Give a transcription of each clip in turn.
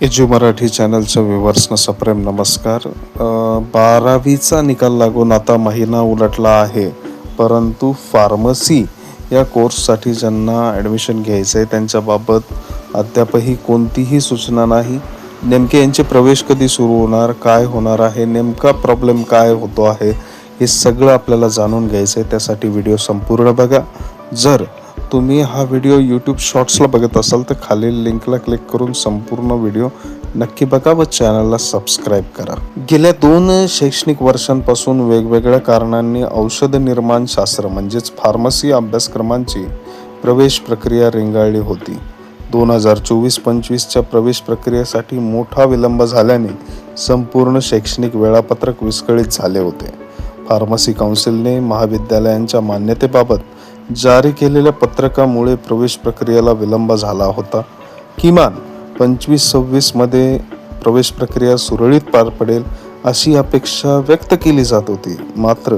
Edu Marathi चॅनलच्या व्ह्युअर्सना सप्रेम नमस्कार. बारावीचा निकाल लागून आता महिना उलटला आहे परंतु फार्मसी या कोर्ससाठी ज्यांना ॲडमिशन घ्यायचं आहे त्यांच्याबाबत अद्यापही कोणतीही सूचना नाही. नेमके यांचे प्रवेश कधी सुरू होणार काय होणार आहे नेमका प्रॉब्लेम काय होतो आहे हे सगळं आपल्याला जाणून घ्यायचं आहे त्यासाठी व्हिडिओ संपूर्ण बघा. जर तुम्ही हा व्हिडिओ यूट्यूब शॉर्ट्सला बघत असाल तर खालील लिंकला क्लिक करून संपूर्ण व्हिडिओ नक्की बघा व चॅनलला सबस्क्राईब करा. गेल्या दोन शैक्षणिक वर्षांपासून वेगवेगळ्या कारणांनी औषध निर्माण शास्त्र म्हणजेच फार्मसी अभ्यासक्रमांची प्रवेश प्रक्रिया रेंगाळली होती. दोन हजार चोवीस पंचवीसच्या प्रवेश प्रक्रियेसाठी मोठा विलंब झाल्याने संपूर्ण शैक्षणिक वेळापत्रक विस्कळीत झाले होते. फार्मसी काउन्सिलने महाविद्यालयांच्या मान्यतेबाबत जारी केलेल्या पत्रकामुळे प्रवेश प्रक्रियेला विलंब झाला होता. किमान पंचवीस सव्वीसमध्ये प्रवेश प्रक्रिया सुरळीत पार पडेल अशी अपेक्षा व्यक्त केली जात होती. मात्र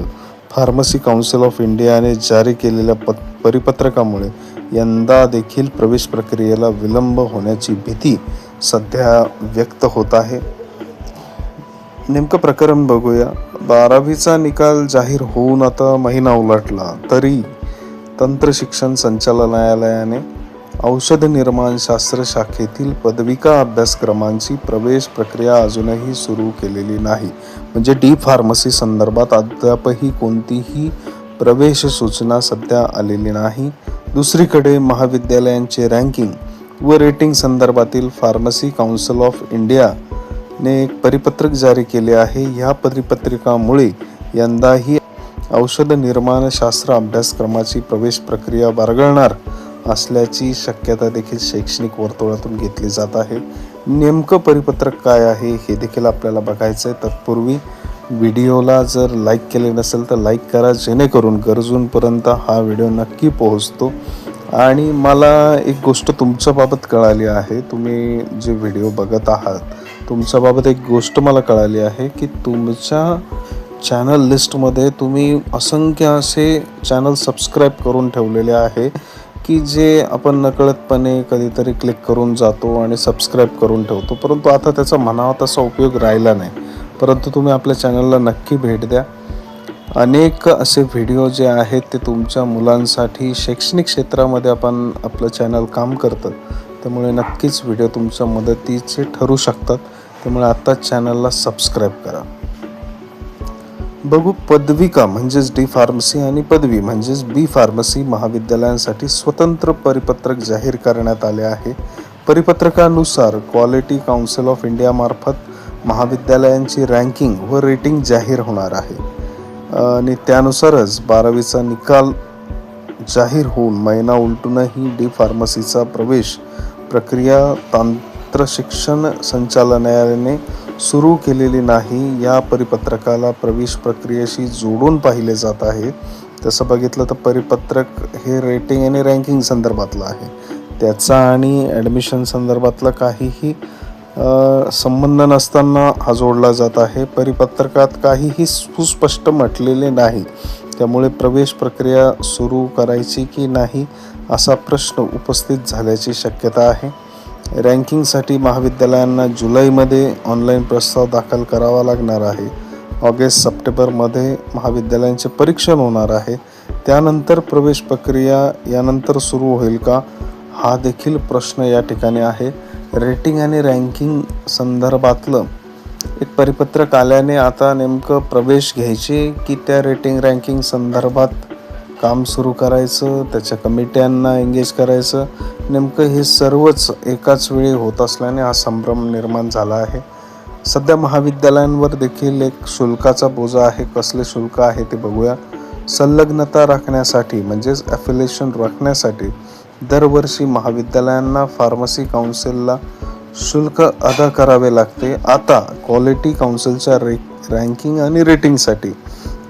फार्मसी काउन्सिल ऑफ इंडियाने जारी केलेल्या पत परिपत्रकामुळे यंदा देखील प्रवेश प्रक्रियेला विलंब होण्याची भीती सध्या व्यक्त होत आहे. नेमकं प्रकरण बघूया. बारावीचा निकाल जाहीर होऊन आता महिना उलटला. तरी तंत्र शिक्षण संचालनालयाने औषध निर्माण शास्त्र शाखेतील पदविका अभ्यासक्रमांची प्रवेश प्रक्रिया अजूनही सुरू केलेली नाही. म्हणजे डी फार्मसी संदर्भात अद्यापही कोणतीही प्रवेश सूचना सध्या आलेली नाही. दुसरीकडे महाविद्यालयांचे रँकिंग व रेटिंग संदर्भातील फार्मसी काउन्सिल ऑफ इंडिया ने एक परिपत्रक जारी केले आहे. ह्या परिपत्रकामुळे यंदाही औषध निर्माण शास्त्र अभ्यासक्रमाची प्रवेश प्रक्रिया बारगळणार असल्याची शक्यता देखील शैक्षणिक वर्तुळातून घेतली जात आहे. नेमकं परिपत्रक काय आहे हे देखील आपल्याला बघायचं आहे. तत्पूर्वी व्हिडिओला जर लाईक केले नसेल तर लाईक करा जेणेकरून गरजूंपर्यंत हा व्हिडिओ नक्की पोहोचतो. आणि मला एक गोष्ट तुमच्याबाबत कळाली आहे. तुम्ही जे व्हिडिओ बघत आहात तुमच्याबाबत एक गोष्ट मला कळाली आहे की तुमच्या चॅनल लिस्टमध्ये तुम्ही असंख्य असे चॅनल सबस्क्राईब करून ठेवलेले आहे की जे आपण नकळतपणे कधीतरी क्लिक करून जातो आणि सबस्क्राईब करून ठेवतो. परंतु आता त्याचा म्हणावा तसा उपयोग राहिला नाही. परंतु तुम्ही आपल्या चॅनलला नक्की भेट द्या. अनेक असे व्हिडिओ जे आहेत ते तुमच्या मुलांसाठी शैक्षणिक क्षेत्रामध्ये आपण आपलं चॅनल काम करतं त्यामुळे नक्कीच व्हिडिओ तुमच्या मदतीचे ठरू शकतात. त्यामुळे आत्ताच चॅनलला सबस्क्राईब करा. बघू पदविका म्हणजेच डी फार्मसी आणि पदवी म्हणजेच बी फार्मसी महाविद्यालयांसाठी स्वतंत्र परिपत्रक जाहीर करण्यात आले आहे. परिपत्रकानुसार क्वालिटी काउन्सिल ऑफ इंडियामार्फत महाविद्यालयांची रँकिंग व रेटिंग जाहीर होणार आहे. आणि त्यानुसारच बारावीचा निकाल जाहीर होऊन महिना उलटूनही डी फार्मसीचा प्रवेश प्रक्रिया तांत्र शिक्षण संचालनालयाने सुरू केलेली नाही या परिपत्रकाला प्रवेश प्रक्रियेशी जोडून पाहिले जात आहे. तसं बघितलं तर परिपत्रक हे रेटिंग आणि रँकिंग संदर्भातलं आहे. त्याचा आणि ॲडमिशन संदर्भातला काहीही संबंध नसताना हा जोडला जात आहे. परिपत्रकात काहीही सुस्पष्ट म्हटलेले नाही. त्यामुळे प्रवेश प्रक्रिया सुरू करायची की नाही असा प्रश्न उपस्थित झाल्याची शक्यता आहे. रँकिंगसाठी महाविद्यालयांना जुलैमध्ये ऑनलाईन प्रस्ताव दाखल करावा लागणार आहे. ऑगस्ट सप्टेंबरमध्ये महाविद्यालयांचे परीक्षण होणार आहे. त्यानंतर प्रवेश प्रक्रिया यानंतर सुरू होईल का? हा देखील प्रश्न या ठिकाणी आहे. रेटिंग आणि रँकिंग संदर्भातलं एक परिपत्रक आल्याने आता नेमकं प्रवेश घ्यायचे की त्या रेटिंग रँकिंग संदर्भात काम सुरू करायचं त्याच्या कमिट्यांना एंगेज करायचं. नेमकं हे सर्वच एकाच वेळी होत असल्याने हा संभ्रम निर्माण झाला आहे. सध्या महाविद्यालयांवर देखील एक शुल्काचा बोजा आहे. कसले शुल्क आहे ते बघूया. संलग्नता राखण्यासाठी म्हणजेच ॲफिलेशन राखण्यासाठी दरवर्षी महाविद्यालयांना फार्मसी काउन्सिलला शुल्क अदा करावे लागते. आता क्वालिटी काउन्सिलच्या रे रँकिंग आणि रेटिंगसाठी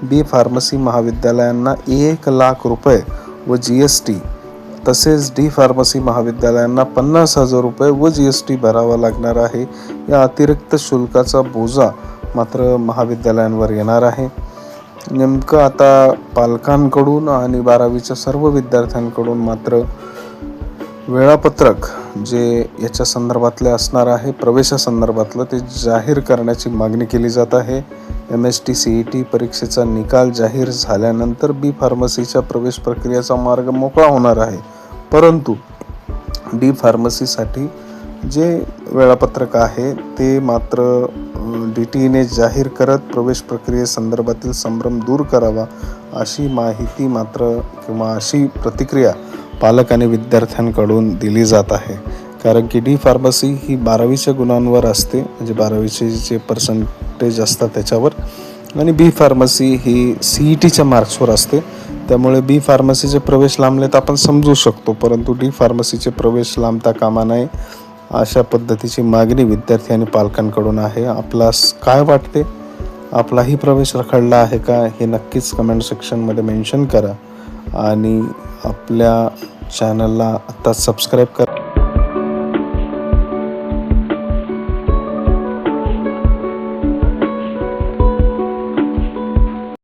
बी फार्मसी महाविद्यालयांना एक लाख रुपये व जी एस टी तसेच डी फार्मसी महाविद्यालयांना पन्नास हजार रुपये व जी एस टी भरावा लागणार आहे. या अतिरिक्त शुल्काचा बोजा मात्र महाविद्यालयांवर येणार आहे. नेमकं आता पालकांकडून आणि बारावीच्या सर्व विद्यार्थ्यांकडून मात्र वेळापत्रक जे याच्या संदर्भातले असणार आहे प्रवेशासंदर्भातलं ते जाहीर करण्याची मागणी केली जात आहे. M S T C E T परीक्षेचा निकाल जाहीर झाल्यानंतर बी फार्मसीच्या प्रवेश प्रक्रियेचा मार्ग मोकळा होणार आहे. परंतु डी फार्मसीसाठी जे वेळापत्रक आहे ते मात्र डी टीने जाहीर करत प्रवेश प्रक्रियेसंदर्भातील संभ्रम दूर करावा अशी माहिती मात्र किंवा अशी प्रतिक्रिया पालक आणि विद्यार्थ्यांकडून दिली जात आहे. कारण की डी फार्मसी ही बारावीच्या गुणांवर असते. म्हणजे बारावीचे जे पर्सेंटेज असतात त्याच्यावर. आणि बी फार्मसी ही सी ई टीच्या मार्क्सवर असते. त्यामुळे बी फार्मसीचे प्रवेश लांबलेत आपण समजू शकतो. परंतु डी फार्मसीचे प्रवेश लांबता कामा नये अशा पद्धतीची मागणी विद्यार्थी आणि पालकांकडून आहे. आपला काय वाटते? आपलाही प्रवेश रखडला आहे का? हे नक्कीच कमेंट सेक्शनमध्ये मेन्शन करा. आणि आपल्या चॅनलला आत्ता सबस्क्राईब करा